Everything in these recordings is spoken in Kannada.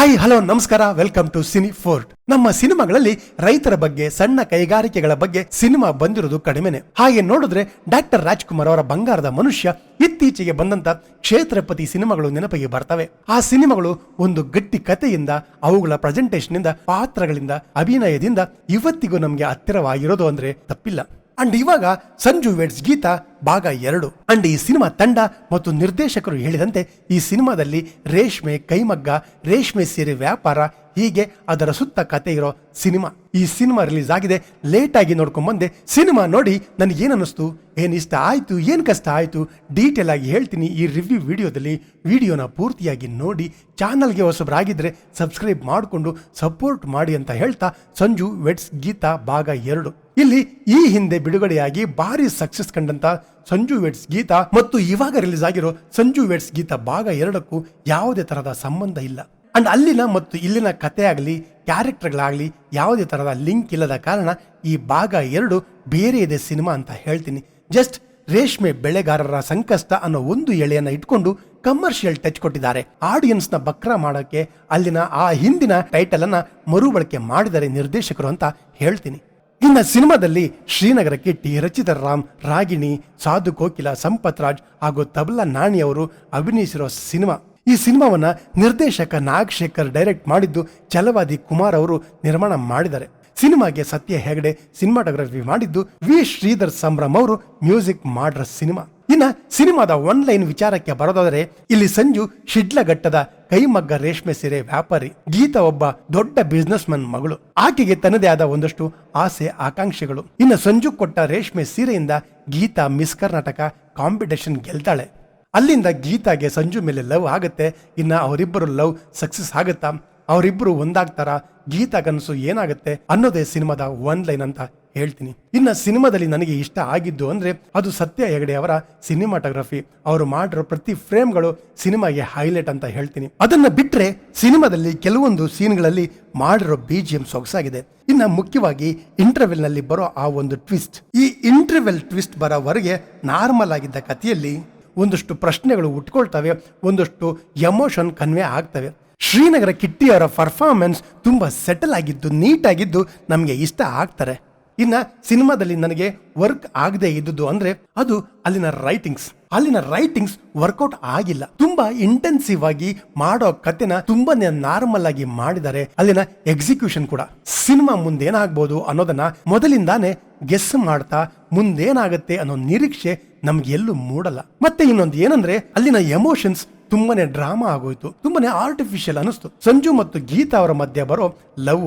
ಹಾಯ್ ಹಲೋ ನಮಸ್ಕಾರ ವೆಲ್ಕಮ್ ಟು ಸಿನಿ ಫೋರ್ಟ್ ನಮ್ಮ ಸಿನಿಮಾಗಳಲ್ಲಿ ರೈತರ ಬಗ್ಗೆ, ಸಣ್ಣ ಕೈಗಾರಿಕೆಗಳ ಬಗ್ಗೆ ಸಿನಿಮಾ ಬಂದಿರೋದು ಕಡಿಮೆನೆ. ಹಾಗೆ ನೋಡಿದ್ರೆ ಡಾಕ್ಟರ್ ರಾಜ್ಕುಮಾರ್ ಅವರ ಬಂಗಾರದ ಮನುಷ್ಯ ಇತ್ತೀಚೆಗೆ ಬಂದಂತ ಕ್ಷೇತ್ರಪತಿ ಸಿನಿಮಾಗಳು ನೆನಪಿಗೆ ಬರ್ತವೆ. ಆ ಸಿನಿಮಾಗಳು ಒಂದು ಗಟ್ಟಿ ಕಥೆಯಿಂದ, ಅವುಗಳ ಪ್ರೆಸೆಂಟೇಶನ್ ಇಂದ ಪಾತ್ರಗಳಿಂದ, ಅಭಿನಯದಿಂದ ಇವತ್ತಿಗೂ ನಮ್ಗೆ ಹತ್ತಿರವಾಗಿರೋದು ಅಂದ್ರೆ ತಪ್ಪಿಲ್ಲ. ಅಂಡ್ ಇವಾಗ ಸಂಜು ವೆಡ್ಸ್ ಗೀತಾ ಭಾಗ ಎರಡು. ಅಂಡ್ ಈ ಸಿನಿಮಾ ತಂಡ ಮತ್ತು ನಿರ್ದೇಶಕರು ಹೇಳಿದಂತೆ ಈ ಸಿನಿಮಾದಲ್ಲಿ ರೇಷ್ಮೆ, ಕೈಮಗ್ಗ, ರೇಷ್ಮೆ ಸೀರೆ ವ್ಯಾಪಾರ ಹೀಗೆ ಅದರ ಸುತ್ತ ಕತೆ ಇರೋ ಸಿನಿಮಾ. ಈ ಸಿನಿಮಾ ರಿಲೀಸ್ ಆಗಿದೆ ಲೇಟ್ ಆಗಿ ನೋಡ್ಕೊಂಡ್ ಬಂದೆ. ಸಿನಿಮಾ ನೋಡಿ ನನಗೆ ಏನ್ ಏನು ಏನ್ ಇಷ್ಟ ಆಯ್ತು? ಏನ್ ಕಷ್ಟ ಆಯ್ತು? ಡೀಟೇಲ್ ಆಗಿ ಹೇಳ್ತೀನಿ. ಈ ರಿವ್ಯೂ ವಿಡಿಯೋದಲ್ಲಿ ವಿಡಿಯೋನ ಪೂರ್ತಿಯಾಗಿ ನೋಡಿ ಚಾನಲ್ಗೆ ಹೊಸಬರಾಗಿದ್ದರೆ ಸಬ್ಸ್ಕ್ರೈಬ್ ಮಾಡಿಕೊಂಡು ಸಪೋರ್ಟ್ ಮಾಡಿ ಅಂತ ಹೇಳ್ತಾ, ಸಂಜು ವೆಟ್ಸ್ ಗೀತಾ ಭಾಗ ಎರಡು. ಇಲ್ಲಿ ಈ ಹಿಂದೆ ಬಿಡುಗಡೆಯಾಗಿ ಭಾರಿ ಸಕ್ಸಸ್ ಕಂಡಂತ ಸಂಜು ವೆಟ್ಸ್ ಗೀತಾ ಮತ್ತು ಇವಾಗ ರಿಲೀಸ್ ಆಗಿರೋ ಸಂಜು ವೆಟ್ಸ್ ಗೀತಾ ಭಾಗ ಎರಡಕ್ಕೂ ಯಾವುದೇ ತರಹದ ಸಂಬಂಧ ಇಲ್ಲ. ಅಂಡ್ ಅಲ್ಲಿನ ಮತ್ತು ಇಲ್ಲಿನ ಕತೆ ಆಗಲಿ ಕ್ಯಾರೆಕ್ಟರ್ಗಳಾಗಲಿ ಯಾವುದೇ ಥರದ ಲಿಂಕ್ ಇಲ್ಲದ ಕಾರಣ ಈ ಭಾಗ ಎರಡು ಬೇರೆ ಇದೆ ಸಿನಿಮಾ ಅಂತ ಹೇಳ್ತೀನಿ. ಜಸ್ಟ್ ರೇಷ್ಮೆ ಬೆಳೆಗಾರರ ಸಂಕಷ್ಟ ಅನ್ನೋ ಒಂದು ಎಳೆಯನ್ನ ಇಟ್ಕೊಂಡು ಕಮರ್ಷಿಯಲ್ ಟಚ್ ಕೊಟ್ಟಿದ್ದಾರೆ. ಆಡಿಯನ್ಸ್ನ ಬಕ್ರ ಮಾಡೋಕೆ ಅಲ್ಲಿನ ಆ ಹಿಂದಿನ ಟೈಟಲ್ ಅನ್ನ ಮರುಬಳಕೆ ಮಾಡಿದರೆ ನಿರ್ದೇಶಕರು ಅಂತ ಹೇಳ್ತೀನಿ. ಇನ್ನ ಸಿನಿಮಾದಲ್ಲಿ ಶ್ರೀನಗರಕ್ಕೆ ಟಿ. ರಚಿತರ್ ರಾಮ್ ರಾಗಿಣಿ, ಸಾಧು ಕೋಕಿಲ, ಸಂಪತ್ ರಾಜ್ ಹಾಗೂ ತಬಲಾ ನಾಣಿ ಅವರು ಅಭಿನಯಿಸಿರೋ ಸಿನಿಮಾ. ಈ ಸಿನಿಮಾವನ್ನ ನಿರ್ದೇಶಕ ನಾಗಶೇಖರ್ ಡೈರೆಕ್ಟ್ ಮಾಡಿದ್ದು ಛಲವಾದಿ ಕುಮಾರ್ ಅವರು ನಿರ್ಮಾಣ ಮಾಡಿದ್ದಾರೆ. ಸಿನಿಮಾಗೆ ಸತ್ಯ ಹೆಗಡೆ ಸಿನಿಮಾಟೋಗ್ರಫಿ ಮಾಡಿದ್ದು ವಿ. ಶ್ರೀಧರ್ ಸಂಭ್ರಮ್ ಅವರು ಮ್ಯೂಸಿಕ್ ಮಾಡ್ರ ಸಿನಿಮಾ. ಇನ್ನ ಸಿನಿಮಾದ ಒನ್ ಲೈನ್ ವಿಚಾರಕ್ಕೆ ಬರೋದಾದರೆ ಇಲ್ಲಿ ಸಂಜು ಶಿಡ್ಲಘಟ್ಟದ ಕೈಮಗ್ಗ ರೇಷ್ಮೆ ಸೀರೆ ವ್ಯಾಪಾರಿ. ಗೀತಾ ಒಬ್ಬ ದೊಡ್ಡ ಬಿಸ್ನೆಸ್ ಮನ್ ಮಗಳು. ಆಕೆಗೆ ತನ್ನದೇ ಆದ ಒಂದಷ್ಟು ಆಸೆ ಆಕಾಂಕ್ಷೆಗಳು. ಇನ್ನು ಸಂಜು ಕೊಟ್ಟ ರೇಷ್ಮೆ ಸೀರೆಯಿಂದ ಗೀತಾ ಮಿಸ್ ಕರ್ನಾಟಕ ಕಾಂಪಿಟೇಷನ್ ಗೆಲ್ತಾಳೆ. ಅಲ್ಲಿಂದ ಗೀತಾಗೆ ಸಂಜು ಮೇಲೆ ಲವ್ ಆಗುತ್ತೆ, ಇನ್ನು ಅವರಿಬ್ಬರು ಲವ್ ಸಕ್ಸಸ್ ಆಗುತ್ತಾ? ಅವರಿಬ್ಬರು ಒಂದಾಗ್ತಾರ? ಗೀತಾ ಕನಸು ಏನಾಗುತ್ತೆ ಅನ್ನೋದೇ ಸಿನಿಮಾದ ಒನ್ ಲೈನ್ ಅಂತ ಹೇಳ್ತೀನಿ. ಇನ್ನ ಸಿನಿಮಾದಲ್ಲಿ ನನಗೆ ಇಷ್ಟ ಆಗಿದ್ದು ಅಂದ್ರೆ ಅದು ಸತ್ಯ ಹೆಗಡೆ ಅವರ ಸಿನಿಮಾಟೋಗ್ರಫಿ. ಅವರು ಮಾಡಿರೋ ಪ್ರತಿ ಫ್ರೇಮ್ಗಳು ಸಿನಿಮಾಗೆ ಹೈಲೈಟ್ ಅಂತ ಹೇಳ್ತೀನಿ. ಅದನ್ನ ಬಿಟ್ರೆ ಸಿನಿಮಾದಲ್ಲಿ ಕೆಲವೊಂದು ಸೀನ್ಗಳಲ್ಲಿ ಮಾಡಿರೋ ಬಿ ಜಿ ಎಂ ಸೊಗಸಾಗಿದೆ ಇನ್ನು ಮುಖ್ಯವಾಗಿ ಇಂಟರ್ವೆಲ್ನಲ್ಲಿ ಬರೋ ಆ ಒಂದು ಟ್ವಿಸ್ಟ್. ಈ ಇಂಟರ್ವೆಲ್ ಟ್ವಿಸ್ಟ್ ಬರೋವರೆಗೆ ನಾರ್ಮಲ್ ಆಗಿದ್ದ ಕಥೆಯಲ್ಲಿ ಒಂದಷ್ಟು ಪ್ರಶ್ನೆಗಳು ಉಟ್ಕೊಳ್ತವೆ, ಒಂದಷ್ಟು ಎಮೋಷನ್ ಕನ್ವೆ ಆಗ್ತವೆ. ಶ್ರೀನಗರ ಕಿಟ್ಟಿಯವರ ಪರ್ಫಾರ್ಮೆನ್ಸ್ ತುಂಬ ಸೆಟಲ್ ಆಗಿದ್ದು ನೀಟಾಗಿದ್ದು ನಮಗೆ ಇಷ್ಟ ಆಗ್ತಾರೆ. ಇನ್ನ ಸಿನಿಮಾದಲ್ಲಿ ನನಗೆ ವರ್ಕ್ ಆಗದೆ ಇದ್ದುದು ಅಂದ್ರೆ ಅದು ಅಲ್ಲಿನ ರೈಟಿಂಗ್ಸ್ ಅಲ್ಲಿನ ರೈಟಿಂಗ್ಸ್ ವರ್ಕೌಟ್ ಆಗಿಲ್ಲ. ತುಂಬಾ ಇಂಟೆನ್ಸಿವ್ ಆಗಿ ಮಾಡೋ ಕತೆನ ತುಂಬಾನೇ ನಾರ್ಮಲ್ ಆಗಿ ಮಾಡಿದರೆ ಅಲ್ಲಿನ ಎಕ್ಸಿಕ್ಯೂಷನ್ ಕೂಡ. ಸಿನಿಮಾ ಮುಂದೇನಾಗ್ಬೋದು ಅನ್ನೋದನ್ನ ಮೊದಲಿಂದಾನೇ ಗೆಸ್ ಮಾಡ್ತಾ ಮುಂದೇನಾಗತ್ತೆ ಅನ್ನೋ ನಿರೀಕ್ಷೆ ನಮ್ಗೆ ಎಲ್ಲೂ ಮೂಡಲ್ಲ. ಮತ್ತೆ ಇನ್ನೊಂದು ಏನಂದ್ರೆ ಅಲ್ಲಿನ ಎಮೋಷನ್ಸ್ ತುಂಬಾನೇ ಡ್ರಾಮಾ ಆಗೋಯ್ತು, ತುಂಬಾನೇ ಆರ್ಟಿಫಿಷಿಯಲ್ ಅನಿಸ್ತು ಸಂಜು ಮತ್ತು ಗೀತಾ ಅವರ ಮಧ್ಯೆ ಬರೋ ಲವ್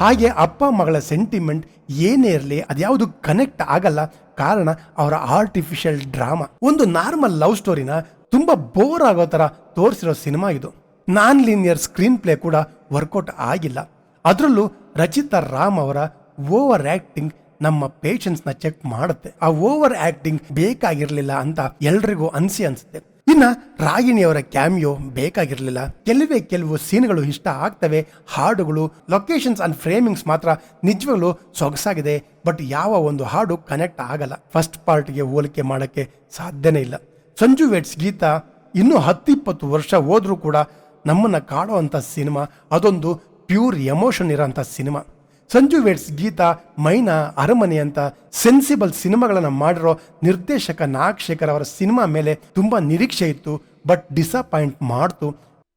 ಹಾಗೆ ಅಪ್ಪ ಮಗಳ ಸೆಂಟಿಮೆಂಟ್ ಏನೇ ಇರಲಿ, ಅದ್ಯಾವುದು ಕನೆಕ್ಟ್ ಆಗಲ್ಲ, ಕಾರಣ ಅವರ ಆರ್ಟಿಫಿಷಿಯಲ್ ಡ್ರಾಮಾ ಒಂದು ನಾರ್ಮಲ್ ಲವ್ ಸ್ಟೋರಿನ ತುಂಬಾ ಬೋರ್ ಆಗೋ ತರ ತೋರಿಸಿರೋ ಸಿನಿಮಾ ಇದು. ನಾನ್ ಲೀನಿಯರ್ ಸ್ಕ್ರೀನ್ ಪ್ಲೇ ಕೂಡ ವರ್ಕೌಟ್ ಆಗಿಲ್ಲ. ಅದರಲ್ಲೂ ರಚಿತಾ ರಾಮ್ ಅವರ ಓವರ್ ಆಕ್ಟಿಂಗ್ ನಮ್ಮ ಪೇಷನ್ಸ್ನ ಚೆಕ್ ಮಾಡುತ್ತೆ. ಆ ಓವರ್ ಆಕ್ಟಿಂಗ್ ಬೇಕಾಗಿರ್ಲಿಲ್ಲ ಅಂತ ಎಲ್ರಿಗೂ ಅನ್ಸಿ ಅನ್ಸುತ್ತೆ. ಇನ್ನ ರಾಗಿಣಿಯವರ ಕ್ಯಾಮಿಯೋ ಬೇಕಾಗಿರಲಿಲ್ಲ. ಕೆಲವೇ ಕೆಲವು ಸೀನ್ಗಳು ಇಷ್ಟ ಆಗ್ತವೆ. ಹಾಡುಗಳು ಲೊಕೇಶನ್ಸ್ ಅಂಡ್ ಫ್ರೇಮಿಂಗ್ಸ್ ಮಾತ್ರ ನಿಜವಾಗ್ಲೂ ಸೊಗಸಾಗಿದೆ. ಬಟ್ ಯಾವ ಒಂದು ಹಾಡು ಕನೆಕ್ಟ್ ಆಗಲ್ಲ. ಫಸ್ಟ್ ಪಾರ್ಟ್ಗೆ ಹೋಲಿಕೆ ಮಾಡೋಕ್ಕೆ ಸಾಧ್ಯನೇ ಇಲ್ಲ. ಸಂಜು ವೆಟ್ಸ್ ಗೀತ ಇನ್ನೂ ಹತ್ತಿಪ್ಪತ್ತು ವರ್ಷ ಹೋದರೂ ಕೂಡ ನಮ್ಮನ್ನು ಕಾಡುವಂಥ ಸಿನಿಮಾ, ಅದೊಂದು ಪ್ಯೂರ್ ಎಮೋಷನ್ ಇರೋಂಥ ಸಿನಿಮಾ. ಸಂಜು ವೇಟ್ಸ್ ಗೀತಾ, ಮೈನಾ, ಅರಮನೆ ಅಂತ ಸೆನ್ಸಿಬಲ್ ಸಿನಿಮಾಗಳನ್ನ ಮಾಡಿರೋ ನಿರ್ದೇಶಕ ನಾಗಶೇಖರ್ ಅವರ ಸಿನಿಮಾ ಮೇಲೆ ತುಂಬಾ ನಿರೀಕ್ಷೆ ಇತ್ತು, ಬಟ್ ಡಿಸಪಾಯಿಂಟ್ ಮಾಡ್ತು.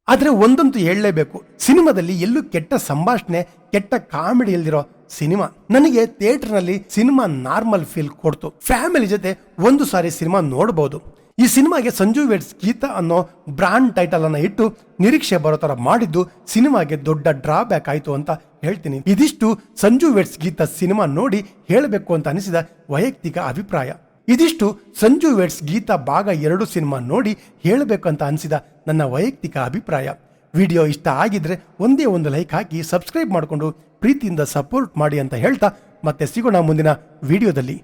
ಆದ್ರೆ ಒಂದಂತೂ ಹೇಳಲೇಬೇಕು, ಸಿನಿಮಾದಲ್ಲಿ ಎಲ್ಲೂ ಕೆಟ್ಟ ಸಂಭಾಷಣೆ, ಕೆಟ್ಟ ಕಾಮಿಡಿ ಇಲ್ದಿರೋ ಸಿನಿಮಾ. ನನಗೆ ಥಿಯೇಟರ್ನಲ್ಲಿ ಸಿನಿಮಾ ನಾರ್ಮಲ್ ಫೀಲ್ ಕೊಡ್ತು. ಫ್ಯಾಮಿಲಿ ಜೊತೆ ಒಂದು ಸಾರಿ ಸಿನಿಮಾ ನೋಡಬಹುದು ಈ ಸಿನಿಮಾಗೆ ಸಂಜು ವೆಡ್ಸ್ ಗೀತಾ ಅನ್ನೋ ಬ್ರಾಂಡ್ ಟೈಟಲ್ ಅನ್ನ ಇಟ್ಟು ನಿರೀಕ್ಷೆ ಬರೋ ತರ ಮಾಡಿದ್ದು ಸಿನಿಮಾಗೆ ದೊಡ್ಡ ಡ್ರಾಬ್ಯಾಕ್ ಆಯ್ತು ಅಂತ ಹೇಳ್ತೀನಿ. ಇದಿಷ್ಟು ಸಂಜು ವೆಡ್ಸ್ ಗೀತಾ ಸಿನಿಮಾ ನೋಡಿ ಹೇಳಬೇಕು ಅಂತ ಅನಿಸಿದ ವೈಯಕ್ತಿಕ ಅಭಿಪ್ರಾಯ. ಇದಿಷ್ಟು ಸಂಜು ವೆಡ್ಸ್ ಗೀತಾ ಭಾಗ ಎರಡು ಸಿನಿಮಾ ನೋಡಿ ಹೇಳಬೇಕು ಅಂತ ಅನಿಸಿದ ನನ್ನ ವೈಯಕ್ತಿಕ ಅಭಿಪ್ರಾಯ. ವಿಡಿಯೋ ಇಷ್ಟ ಆಗಿದ್ರೆ ಒಂದೇ ಒಂದು ಲೈಕ್ ಹಾಕಿ ಸಬ್ಸ್ಕ್ರೈಬ್ ಮಾಡಿಕೊಂಡು ಪ್ರೀತಿಯಿಂದ ಸಪೋರ್ಟ್ ಮಾಡಿ ಅಂತ ಹೇಳ್ತಾ ಮತ್ತೆ ಸಿಗೋಣ ಮುಂದಿನ ವಿಡಿಯೋದಲ್ಲಿ.